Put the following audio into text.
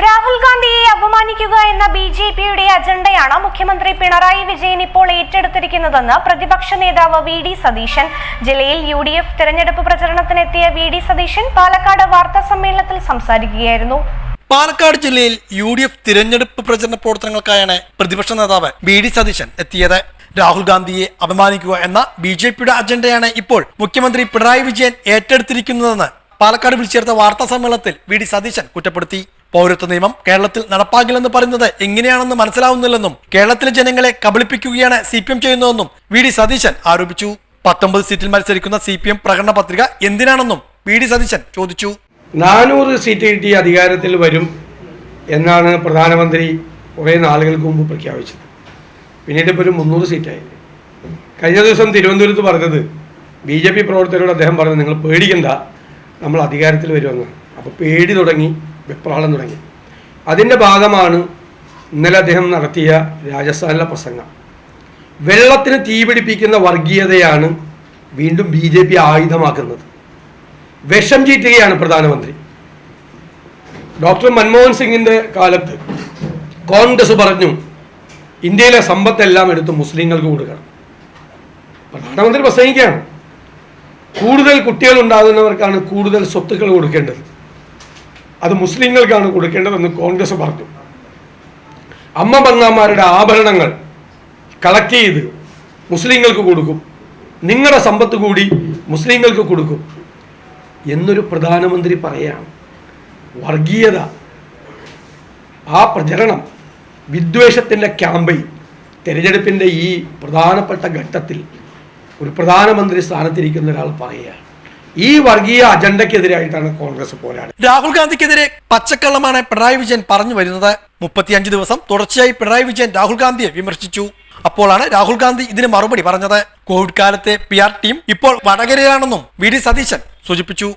രാഹുൽ ഗാന്ധിയെ അപമാനിക്കുക എന്ന B J പിയുടെ അജണ്ടയാണ് മുഖ്യമന്ത്രി പിണറായി വിജയൻ ഇപ്പോൾ ഏറ്റെടുത്തിരിക്കുന്നതെന്ന് പ്രതിപക്ഷ നേതാവ് വി ഡി സതീശൻ. ജില്ലയിൽ യു ഡി എഫ് തെരഞ്ഞെടുപ്പ് പ്രചരണത്തിനെത്തിയ വി ഡി സതീശൻ പാലക്കാട് വാർത്താ സമ്മേളനത്തിൽ സംസാരിക്കുകയായിരുന്നു. പാലക്കാട് ജില്ലയിൽ യു ഡി എഫ് തിരഞ്ഞെടുപ്പ് പ്രചരണ പ്രവർത്തനങ്ങൾക്കായാണ് പ്രതിപക്ഷ നേതാവ് ബി ഡി സതീശൻ എത്തിയത്. രാഹുൽ ഗാന്ധിയെ അപമാനിക്കുക എന്ന ബി ജെ പിയുടെ അജണ്ടയാണ് ഇപ്പോൾ മുഖ്യമന്ത്രി പിണറായി വിജയൻ ഏറ്റെടുത്തിരിക്കുന്നതെന്ന് പാലക്കാട് വിളിച്ചേർത്ത വാർത്താ സമ്മേളനത്തിൽ വി ഡി സതീശൻ കുറ്റപ്പെടുത്തി. പൗരത്വ നിയമം കേരളത്തിൽ നടപ്പാക്കില്ലെന്ന് പറയുന്നത് എങ്ങനെയാണെന്ന് മനസ്സിലാവുന്നില്ലെന്നും കേരളത്തിലെ ജനങ്ങളെ കബളിപ്പിക്കുകയാണ് സി പി എം ചെയ്യുന്നതെന്നും വി ഡി സതീശൻ ആരോപിച്ചു. പത്തൊമ്പത് സീറ്റിൽ മത്സരിക്കുന്ന സി പി എം പ്രകടന പത്രിക എന്തിനാണെന്നും വി ഡി സതീശൻ ചോദിച്ചു. നാനൂറ് സീറ്റ് കിട്ടി അധികാരത്തിൽ വരും എന്നാണ് പ്രധാനമന്ത്രി കുറേ നാളുകൾക്ക് മുമ്പ് പ്രഖ്യാപിച്ചത്. പിന്നീട് ഇപ്പോൾ ഒരു മുന്നൂറ് സീറ്റായി. കഴിഞ്ഞ ദിവസം തിരുവനന്തപുരത്ത് പറഞ്ഞത് ബി ജെ പി പ്രവർത്തകരോട് അദ്ദേഹം പറഞ്ഞത് നിങ്ങൾ പേടിക്കണ്ട നമ്മൾ അധികാരത്തിൽ വരുമെന്ന്. അപ്പോൾ പേടി തുടങ്ങി. വെപ്രാളം തുടങ്ങി. അതിന്റെ ഭാഗമാണ് ഇന്നലെ അദ്ദേഹം നടത്തിയ രാജസ്ഥാനിലെ പ്രസംഗം. വെള്ളത്തിന് തീപിടിപ്പിക്കുന്ന വർഗീയതയാണ് വീണ്ടും ബി ജെ പി ആയുധമാക്കുന്നത്. വിഷം ചീറ്റുകയാണ് പ്രധാനമന്ത്രി. ഡോക്ടർ മൻമോഹൻ സിംഗിന്റെ കാലത്ത് കോൺഗ്രസ് പറഞ്ഞു ഇന്ത്യയിലെ സമ്പത്തെല്ലാം എടുത്ത് മുസ്ലിങ്ങൾക്ക് കൊടുക്കണം. പ്രധാനമന്ത്രി പ്രസംഗിക്കുകയാണ്. കൂടുതൽ കുട്ടികൾ ഉണ്ടാകുന്നവർക്കാണ് കൂടുതൽ സ്വത്തുക്കൾ കൊടുക്കേണ്ടത്. അത് മുസ്ലിങ്ങൾക്കാണ് കൊടുക്കേണ്ടതെന്ന് കോൺഗ്രസ് പറഞ്ഞു. അമ്മ ബന്നാമാരുടെ ആഭരണങ്ങൾ കളക്ട് ചെയ്ത് മുസ്ലിങ്ങൾക്ക് കൊടുക്കും. നിങ്ങളുടെ സമ്പത്ത് കൂടി മുസ്ലിങ്ങൾക്ക് കൊടുക്കും. എന്നൊരു പ്രധാനമന്ത്രി പറയാണ്. വർഗീയത. ആ പ്രചരണം വിദ്വേഷത്തിന്റെ ക്യാമ്പയിൻ തിരഞ്ഞെടുപ്പിന്റെ ഈ പ്രധാനപ്പെട്ട ഘട്ടത്തിൽ ഒരു പ്രധാനമന്ത്രി സ്ഥാനത്തിരിക്കുന്ന ഒരാൾ പറയുകയാണ്. ഈ വർഗീയ അജണ്ടക്കെതിരായിട്ടാണ് കോൺഗ്രസ് പോരാടുന്നത്. രാഹുൽ ഗാന്ധിക്കെതിരെ പച്ചക്കള്ളമാണ് പിണറായി വിജയൻ പറഞ്ഞു വരുന്നത്. മുപ്പത്തിയഞ്ച് ദിവസം തുടർച്ചയായി പിണറായി വിജയൻ രാഹുൽ ഗാന്ധിയെ വിമർശിച്ചു. അപ്പോഴാണ് രാഹുൽ ഗാന്ധി ഇതിന് മറുപടി പറഞ്ഞത്. കോവിഡ് കാലത്തെ പി ആർ ടീം ഇപ്പോൾ വടകരയാണെന്നും വി ഡി സതീശൻ സൂചിപ്പിച്ചു.